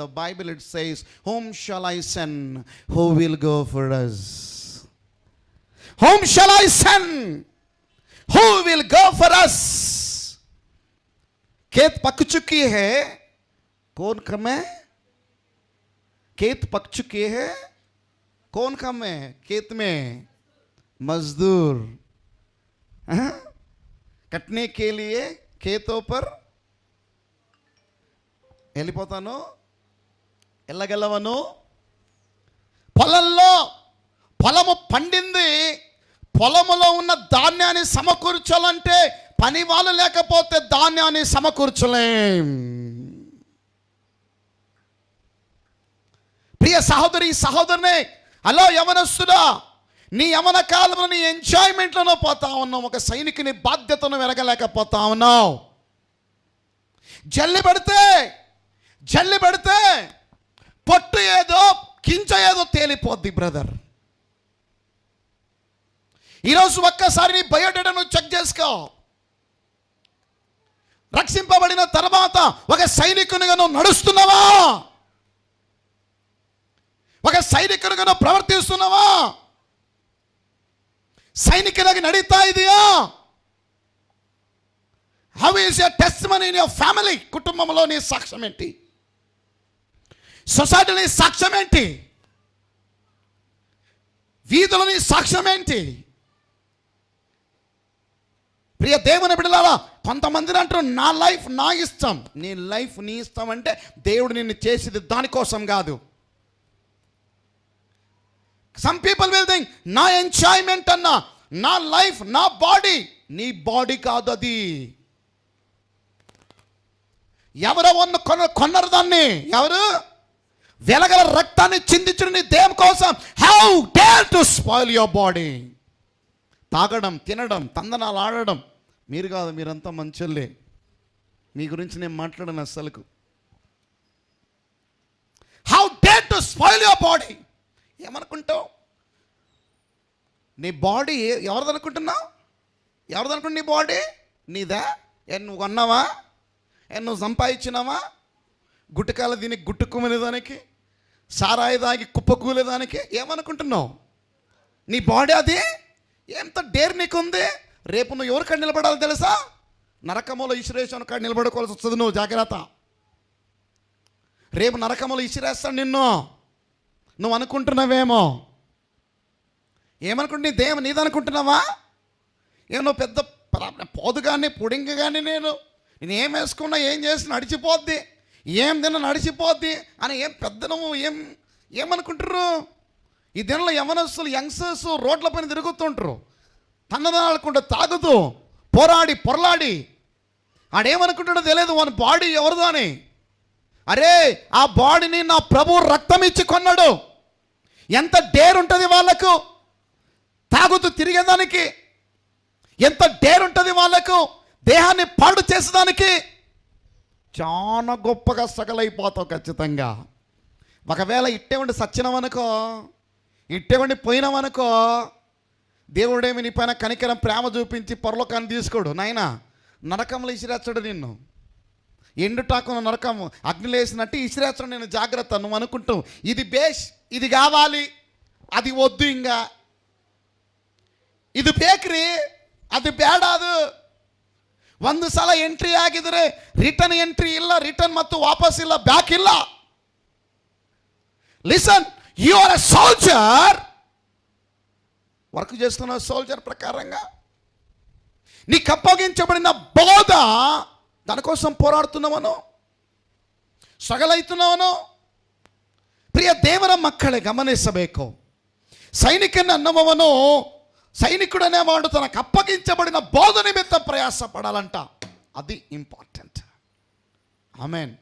the Bible it says, Whom shall I send? Who will go for us? Whom shall I send? Who will go for us? खेत पक चुकी है कौन कम है खेत पक चुके हैं कौन कम है खेत में मजदूर हाँ? कटने के लिए खेतों पर వెళ్ళిపోతాను వెళ్ళగలవను పొలంలో పొలము పండింది పొలములో ఉన్న ధాన్యాన్ని సమకూర్చాలంటే పని వాళ్ళు లేకపోతే ధాన్యాన్ని సమకూర్చలేం. ప్రియ సహోదరి సహోదరునే హలో యవనస్తుడా నీ యవన కాలంలో నీ ఎంజాయ్మెంట్లోనో పోతా ఉన్నావు. ఒక సైనికుని బాధ్యతను వెనగలేకపోతా ఉన్నావు. జల్లి పెడితే జల్లి పెడితే పొట్టు ఏదో కించ ఏదో తేలిపోద్ది బ్రదర్. ఈరోజు ఒక్కసారి నీ బయోడేటాను చెక్ చేసుకో. రక్షింపబడిన తర్వాత ఒక సైనికునిగా నువ్వు నడుస్తున్నావా? ఒక సైనికునిగా నువ్వు ప్రవర్తిస్తున్నావా? సైనికులకి నడీతా ఇదియా? How is your testimony in your family కుటుంబంలో నీ సాక్ష్యం ఏంటి సొసైటీని సాక్ష్యం ఏంటి? వీధులని సాక్ష్యం ఏంటి? ప్రియ దేవుని బిడ్డలారా కొంతమంది అంటారు నా లైఫ్ నా ఇష్టం. నీ లైఫ్ నీ ఇష్టం అంటే దేవుడు నిన్ను చేసేది దానికోసం కాదు. సమ్ పీపుల్ విల్ థింక్ నా ఎంజాయ్మెంట్ అన్నా నా లైఫ్ నా బాడీ నీ బాడీ కాదు అది. ఎవరో ఉన్న కొన కొన్నారు దాన్ని. ఎవరు? వెలగల రక్తాన్ని చిందించడం నీ దేవం కోసం. How dare to spoil your body తాగడం తినడం తందనాలు ఆడడం. మీరు కాదు మీరంతా మంచోళ్ళే. మీ గురించి నేను మాట్లాడను అస్సలకు. How dare to spoil your body ఏమనుకుంటావు? నీ బాడీ ఎవరిదనుకుంటున్నావు? ఎవరిదనుకుంటు నీ బాడీ? నీదా? నువ్వు కొన్నావా? నువ్వు సంపాదించినావా? గుట్టకాల దీని గుట్టుకుమనేదానికి సారాయి దాగి కుప్పకూలేదానికి ఏమనుకుంటున్నావు? నీ బాడీ అది? ఎంత డేర్ నీకుంది? రేపు నువ్వు ఎవరికాడ నిలబడాలి తెలుసా? నరకములో ఈశ్వరేశ్వరం కాడ నిలబడుకోవాల్సి వస్తుంది నువ్వు జాగ్రత్త. రేపు నరకములు ఇసిరేస్తాను నిన్ను. నువ్వు అనుకుంటున్నావేమో? ఏమనుకుంటున్నా నీ దేవ నీదనుకుంటున్నావా? ఏమో నువ్వు పెద్ద పోదు కానీ పుడింగ కానీ నేను నేను ఏం వేసుకున్నా ఏం చేసి నడిచిపోద్ది ఏం తిన్నా నడిచిపోద్ది అని ఏం పెద్ద నువ్వు ఏం ఏమనుకుంటారు? ఈ దినంలో యవనస్తులు యంగ్స్టర్స్ రోడ్ల పైన తిరుగుతుంటారు. తన్నదనాలకుండా తాగుతూ పోరాడి పొరలాడి. ఆడేమనుకుంటాడో తెలియదు వాని బాడీ ఎవరిదో అని. అరే ఆ బాడీని నా ప్రభు రక్తం ఇచ్చి కొన్నాడు. ఎంత డేర్ ఉంటుంది వాళ్ళకు? తాగుతూ తిరిగేదానికి. ఎంత డేర్ ఉంటుంది వాళ్ళకు? దేహాన్ని పాడు చేసేదానికి. చాలా గొప్పగా సగలైపోతావు ఖచ్చితంగా. ఒకవేళ ఇట్టేవండి సచ్చినవనుకో ఇట్టేవండి పోయినవనుకో దేవుడేమి నీ పైన కనికరం ప్రేమ చూపించి పొరలోకాన్ని తీసుకోడు. నాయన నరకంలో ఇసిరేస్తాడు నిన్ను. ఎండుటాకున్న నరకం అగ్ని లేసినట్టు ఇసిరేస్తాడు నేను జాగ్రత్త నువ్వు అనుకుంటావు ఇది బేష్ ఇది కావాలి అది వద్దు ఇంకా. ఇది బేకరీ అది బేడాదు. ಒಂದು ಸಲ ಎಂಟ್ರಿ ಆಗಿದ್ರೆ ರಿಟರ್ನ್ ಎಂಟ್ರಿ ಇಲ್ಲ ರಿಟರ್ನ್ ಮತ್ತು ವಾಪಸ್ ಇಲ್ಲ ಬ್ಯಾಕ್ ಇಲ್ಲ listen you are a soldier work చేస్తున్న సోల్జర్ ప్రకారంగా నీకు అప్పగించబడిన బోధ దానికోసం పోరాడుతున్నావను ಸಗಲೈತನವನು ಪ್ರಿಯ ದೇವರ ಮಕ್ಕಳೇ ಗಮನಿಸಬೇಕು ಸೈನಿಕನ ಅನ್ನುವವನು సైనికుడనే వాడు తనకు అప్పగించబడిన బోధ నిమిత్తం ప్రయాసపడాలంట. అది ఇంపార్టెంట్ ఆమెన్